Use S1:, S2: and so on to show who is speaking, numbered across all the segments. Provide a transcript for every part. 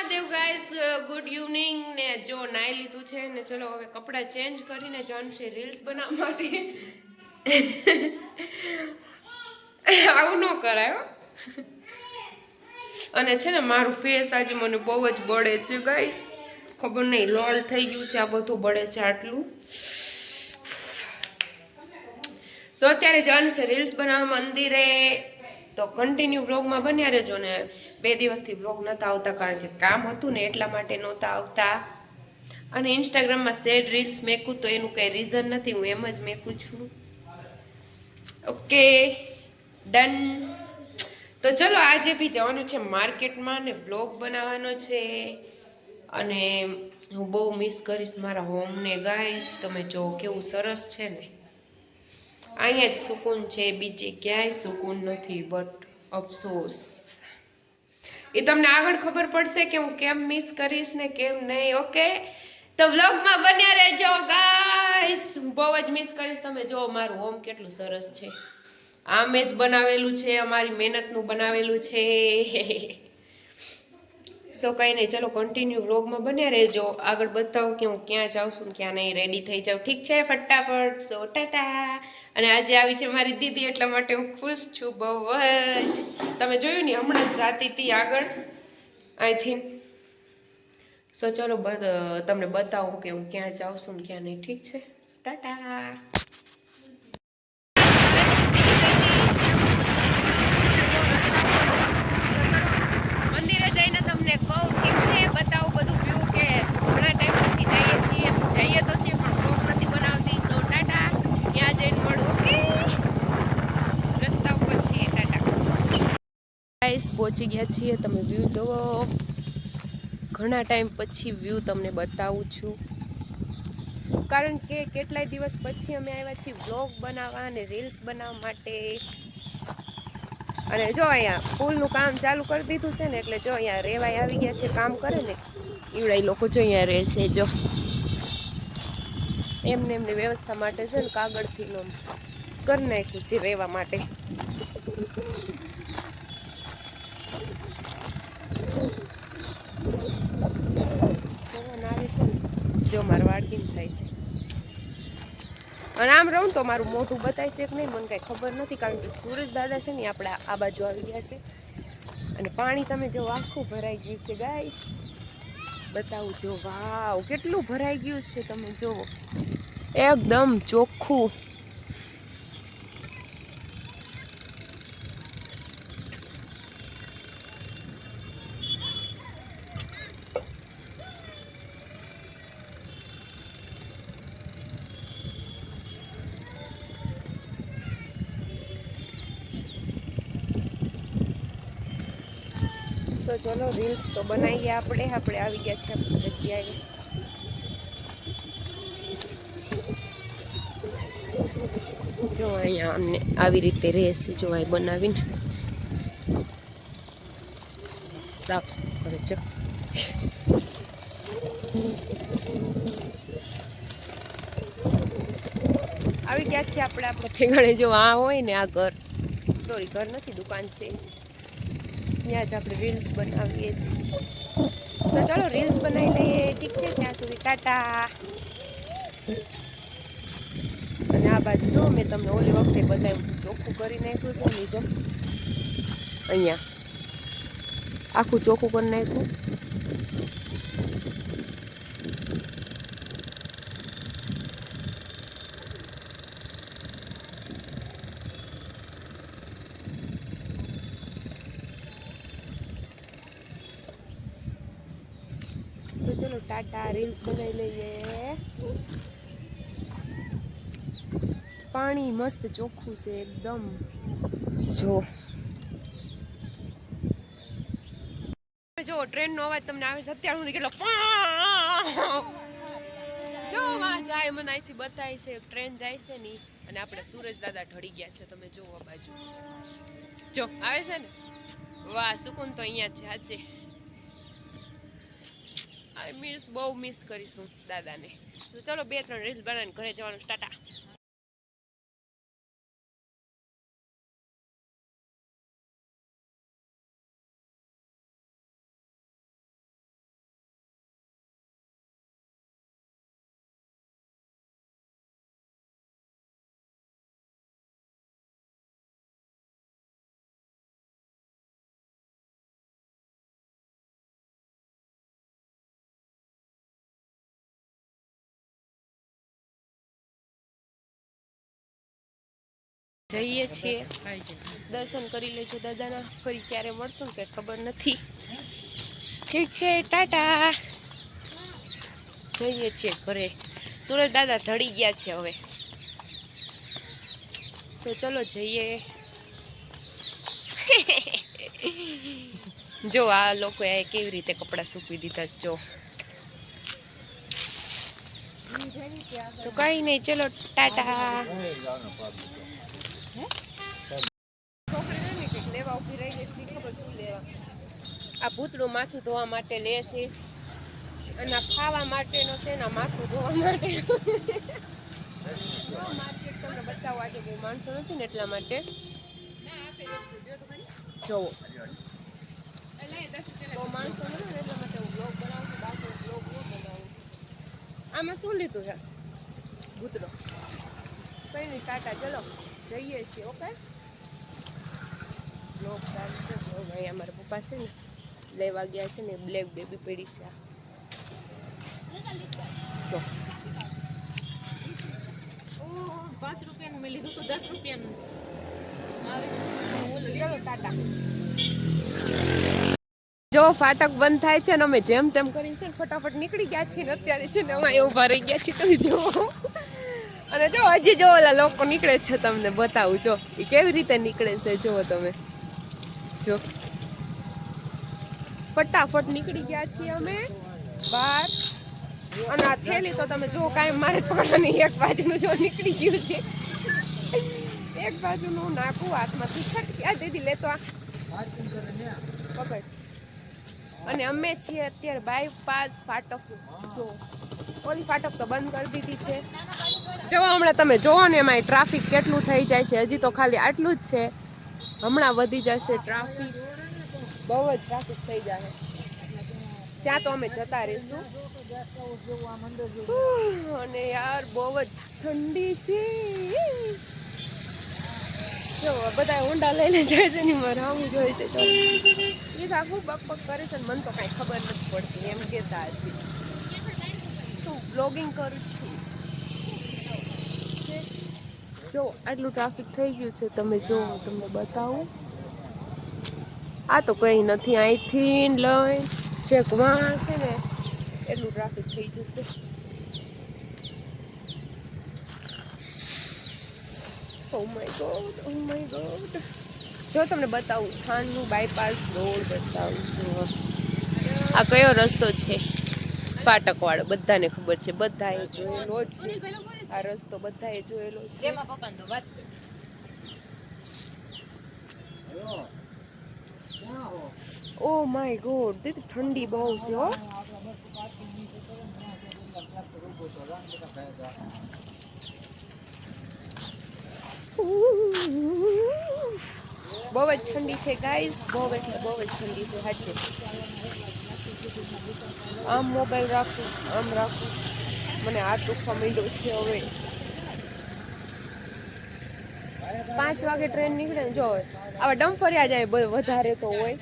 S1: Mahadev guys good evening ને જો નાઈ લીધું છે ને ચલો હવે કપડાં ચેન્જ કરીને છે રીલ્સ બનાવવા માટે. આવું ન કરાય. અને છે ને મારું ફેસ આજે મને બહુ જ બળે છે ગાઈસ ખબર નહીં લોલ થઈ ગયું છે, આ બધું બળે છે આટલું. સો અત્યારે જવાનું છે રીલ્સ બનાવવા મંદિરે. તો કન્ટિન્યુ બ્લોગમાં બન્યા રહેજો ને. બે દિવસથી વ્લોગ નહોતા આવતા કારણ કે કામ હતું ને એટલા માટે નહોતા આવતા. અને ઇન્સ્ટાગ્રામમાં સેડ રીલ્સ મેકું તો એનું કંઈ રીઝન નથી, હું એમ જ મેકું છું. ઓકે ડન તો ચલો આજે બી જવાનું છે માર્કેટમાં ને વ્લોગ બનાવવાનો છે. અને હું બહુ મિસ કરીશ મારા હોમને ગાઈશ તમે જો કેવું સરસ છે ને. અહીંયા જ સુકૂન છે, બીજે ક્યાંય સુકૂન નથી બટ અફસોસ. એ તમને આગળ ખબર પડશે કે હું કેમ મિસ કરીશ ને કેમ નહીં ઓકે તો વ્લોગમાં બન્યા રહેજો ગાઈસ બહુ જ મિસ કરીશ. તમે જો મારું હોમ કેટલું સરસ છે. આ મેં જ બનાવેલું છે, અમારી મહેનતનું બનાવેલું છે. સો કંઈ નહીં, ચલો કન્ટિન્યુ વ્લોગમાં બન્યા રહેજો. આગળ બતાવું કે હું ક્યાં જાઉં છું ક્યાં નહીં રેડી થઈ જાઉં. ઠીક છે, ફટાફટ. સો ટાટા. અને આજે આવી છે મારી દીદી, એટલા માટે હું ખુશ છું બહુ જ. તમે જોયું ને, હમણાં જ જાતી હતી આગળ. અહીંથી સો ચલો તમને બતાવું કે હું ક્યાં જાઉં છું ક્યાં નહીં. ઠીક છે ટાટા મંદિરે જઈને તમને કહું કેમ છે? બતાવું બધું વ્યૂ કે ઘણા ટાઈમ પછી જઈએ છીએ. જઈએ તો છીએ પણ બ્લોગ નથી બનાવતી. સો ટાટા. ત્યાં જઈને મળું, ઓકે? રસ્તા ઉપર છીએ, ટાટા. ગાઈસ પહોંચી ગયા છીએ. તમે વ્યૂ જોવો. ઘણા ટાઈમ પછી વ્યૂ તમને બતાવું છું. કારણ કે કેટલાય દિવસ પછી અમે આવ્યા છીએ વ્લોગ બનાવવા અને રીલ્સ બનાવવા માટે. અને જો અહીંયા પુલનું કામ ચાલુ કરી દીધું છે ને એટલે જો અહીંયા રેવાય આવી ગયા છે, કામ કરે ને, ઈવડા ઈ લોકો જો અહીંયા રહે છે, જો. એમને એમની વ્યવસ્થા માટે છે ને કાગળથી લોન કરી નાખ્યું છે રહેવા માટે. જો મારું વાળ કેમ થાય છે. અને આમ રહું તો મારું મોઢું બતાવી છે કે નહીં, મને કાંઈ ખબર નથી, કારણ કે સુરજ દાદા છે ને આપણે આ બાજુ આવી ગયા છે. અને પાણી તમે જો, આખું ભરાઈ ગયું છે ગાય બતાવું જો વાવ કેટલું ભરાઈ ગયું છે તમે જુઓ. એકદમ ચોખ્ખું. સો ચલો રીલ્સ તો બનાવીએ આપણે. આપણે આવી ગયા છે આપણી જગ્યાએ. જો અહીંયા અમને આવી રીતે રહેશે જો અહીં બનાવીને સાફ સાફ કરે છે આવી ગયા છે આપણે. આપણે ઠેકાણે જો આ હોય ને આ ઘર. સોરી ઘર નથી, દુકાન છે. ત્યાં જ આપણે રીલ્સ બનાવીએ છીએ. તો ચાલો રીલ્સ બનાવી લઈએ. ઠીક છે, ત્યાં સુધી ટાટા. અને આ બાજુ જો, મેં તમને ઓલી વખતે બતાવ્યું ચોખ્ખું કરી નાખ્યું છે નીચે અહીંયા. આખું ચોખ્ખું કરી નાખ્યું સો ચલો ટાટા રીલ્સ બનાવી લઈએ. પાણી મસ્ત ચોખ્ખું છે એકદમ. જો. જો, ટ્રેનનો અવાજ તમને આવે છે, અત્યાર સુધી કેટલો! જો માં જાય મને અહીંથી બતાય છે ટ્રેન જાય છે ની અને આપણે સૂરજ દાદા ઢળી ગયા છે, તમે જો આ બાજુ. જો, આવે છે ને? વાહ, સુકુન તો અહીંયા છે આજે આઈ મિસ બહુ મિસ કરીશું દાદાને. તો ચલો બે ત્રણ રીલ્સ બનાવીને ઘરે જવાનું, ટાટા. જઈએ છીએ. દર્શન કરી લેજો દાદાના. ફરી ક્યારે મળશું કંઈ ખબર નથી. ઠીક છે, ટાટા. જઈએ છીએ ઘરે. સુરજ દાદા ઢળી ગયા છે હવે. સો ચલો જઈએ. જો આ લોકોએ કેવી રીતે કપડાં સૂકવી દીધા જો. તો કઈ નહીં, ચલો, ટાટા. લેવા ઊભી રહી ખબર શું લેવા. આ ભૂતળું માથું ધોવા માટે લે છે. અને ખાવા માટેનો છે ને માથું ધોવા માટે. માર્કેટ તમને બતાવવા આજે કોઈ માણસો નથી ને એટલા માટે. જોવો બહુ માણસો નથી ને એટલા માટે હું બ્લોગ બનાવું બાકી બ્લોગ ન બનાવું. આમાં શું લીધું છે? ભૂતળો કઈ નહીં, ટાટા, ચલો. જઈએ છીએ ઓકે બ્લોગ અહીંયા મારા પપ્પા છે ને લેવા ગયા છે ને બ્લેક બેબી પડી છે આ.
S2: પાંચ રૂપિયાનું મેં લીધું તો દસ રૂપિયાનું.
S1: ચલો ટાટા. જો ફાટક બંધ થાય છે ને અમે જેમ તેમ કરીને છે ને ફટાફટ નીકળી ગયા છીએ ને અત્યારે છે ને અમે એવું રહી ગયા છીએ. તમે જો અને જો, હજી જો ઓલા લોકો નીકળે છે તમને બતાવું, જો. એ કેવી રીતે નીકળે છે, જુઓ તમે. જો. ફટાફટ નીકળી ગયા છીએ અમે બહાર. અને આ થેલી તો તમે જો કાંઈ મારે પકડવાની એક બાજુનું જો નીકળી ગયું છે. એક બાજુનું નાખું હાથમાંથી છટકી. આ દીદી લેતો આ. પકડ. અને અમે છીએ અત્યારે બાયપાસ ફાટક. જો. ઓલી ફાટક તો બંધ કરી દીધી છે. જો હમણાં તમે જોવો ને એમાં ટ્રાફિક કેટલું થઈ જાય છે, હજી તો ખાલી આટલું જ છે. હમણાં વધી જશે ટ્રાફિક બહુ જ ટ્રાફિક થઈ જશે ત્યાં તો અમે જતા રહીશું. અને યાર બહુ જ ઠંડી છે. જો બધા ઊંડા લઈને જાય છે ને મારે જોઈએ છે તો. એ તો બક બક કરે છે મને તો કાંઈ ખબર નથી પડતી, એમ કહેતા હતી શું બ્લોગિંગ કરું છું. જો, આટલું ટ્રાફિક થઈ ગયું છે, તમે જો તમને બતાવું. આ તો કંઈ નથી, અહીંથી લઈ જે વાં છે ને, એટલું ટ્રાફિક થઈ જશે. ઓ માય ગોડ ઓ જો, તમને બતાવું, થાનનું બાયપાસ રોડ બતાવું છું. આ કયો રસ્તો છે? ફાટકવાળો બધાને ખબર છે. બધાએ જોયેલો જ છે. આ રસ્તો બધાએ જોયેલો છે.
S2: એમાં પપ્પાને તો વાત કરી.
S1: ઓ માય ગોડ દીદી ઠંડી બહુ છે હો. બહુ જ ઠંડી છે ગાઈસ બહુ એટલે બહુ જ ઠંડી છે સાચે આમ મોબાઈલ રાખું, આમ રાખું. મને હાથ દુખવા માંડ્યો છે હવે. પાંચ વાગે ટ્રેન નીકળે ને જો આવા ડમફરિયા જાય વધારે તો હોય.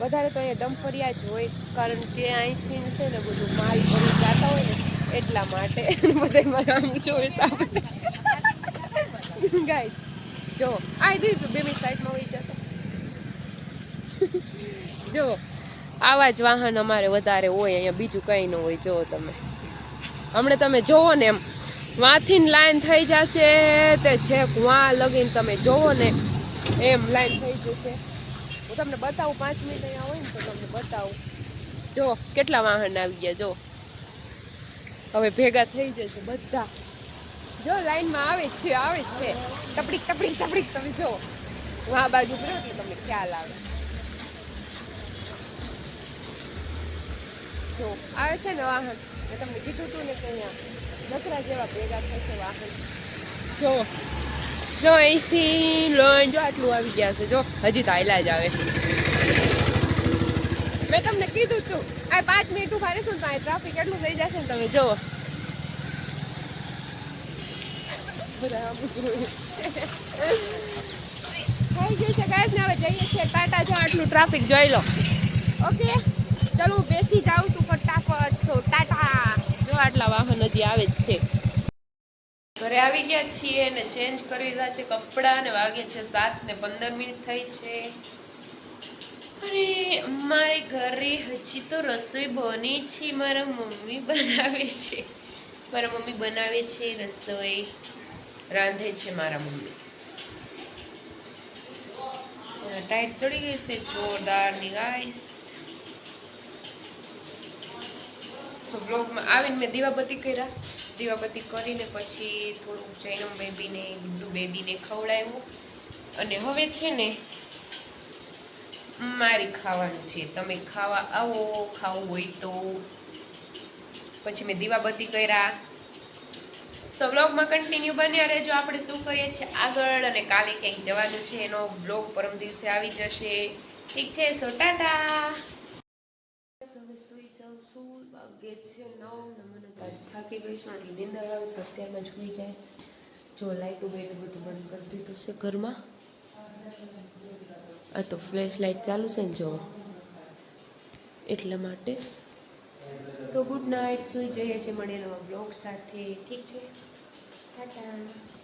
S1: વધારે તો અહીંયા ડમફરિયા જ હોય. કારણ કે અહીંથી છે ને બધું માલ ભરી જતા હોય ને એટલા માટે બધા મારે આમ જોવે સામે ગાય જો, આ દીધું બેબી સાઈડમાં હોય જતો. જો આવા જ વાહન અમારે વધારે હોય, અહીંયા બીજું કંઈ ન હોય, જો તમે. હમણાં તમે જોવો ને એમ. વાંથી લાઈન થઈ જશે તે છેક વાં લગીને તમે જોવો ને એમ લાઈન થઈ જશે. હું તમને બતાવું, પાંચ મિનિટ અહીંયા હોય ને તો તમને બતાવું. જો કેટલા વાહન આવી ગયા, જો. હવે ભેગા થઈ જશે બધા. જો લાઈનમાં આવે છે આવે છે. ટપડીક ટપડીક ટપડીક તમે જો. આ બાજુ કરો એટલે તમને ખ્યાલ આવે. જો, આવે છે ને વાહન. મેં તમને કીધું હતું ને કે અહીંયા નકરા જેવા ભેગા થશે વાહન. જો જો એસી લોન જો આટલું આવી ગયા છે. જો, હજી તો આયલા જ આવે. મેં તમને કીધું તું, આ પાંચ મિનિટ ઊભા રહેશો ને તો આ ટ્રાફિક એટલું થઈ જશે ને તમે જુઓ. થઈ ગયું છે ગાઈસ ને હવે જઈએ છીએ. ટાટા, જો, આટલું ટ્રાફિક જોઈ લો. ઓકે ચાલો હું બેસી જાઉં છું ફટાફટ. છો ટાટા. જો આટલા વાહન હજી આવે જ છે. ઘરે આવી ગયા છીએ ને ચેન્જ કરી દીધા છે કપડાં ને વાગે છે સાત ને પંદર મિનિટ થઈ છે. અરે મારે ઘરે હજી તો રસોઈ બની છે મારા મમ્મી બનાવે છે. મારા મમ્મી બનાવે છે રસોઈ. રાંધે છે મારા મમ્મી. ટાઈટ ચડી ગઈ છે જોરદારની ગાઈસ સો બ્લોગમાં આવીને મેં દીવાબત્તી કર્યા. દીવાબત્તી કરીને પછી થોડુંક જૈનમ બેબીને હિન્દુ બેબીને ખવડાવ્યું. અને હવે છે ને, મારી ખાવાનું છે. તમે ખાવા આવો, ખાવું હોય તો. પછી મેં દીવાબત્તી કર્યા. સો બ્લોગમાં કન્ટિન્યુ બન્યા રહેજો. આપણે શું કરીએ છીએ? આગળ અને કાલે ક્યાંક જવાનું છે. એનો બ્લોગ પરમ દિવસે આવી જશે. ઠીક છે? સો ટાટા! વાગે છે, નવ મને તો આજ થાકી ગઈ છું. આટલી નીંદર આવે અત્યારમાં જ સુઈ જઈશ જો લાઇટું બેટું બધું બંધ કરી દીધું છે ઘરમાં. આ તો ફ્લેશ લાઇટ ચાલુ છે ને જો એટલા માટે. સો ગુડ સુઈ જઈએ છીએ નવા બ્લોગ સાથે. ઠીક છે? ટાટા.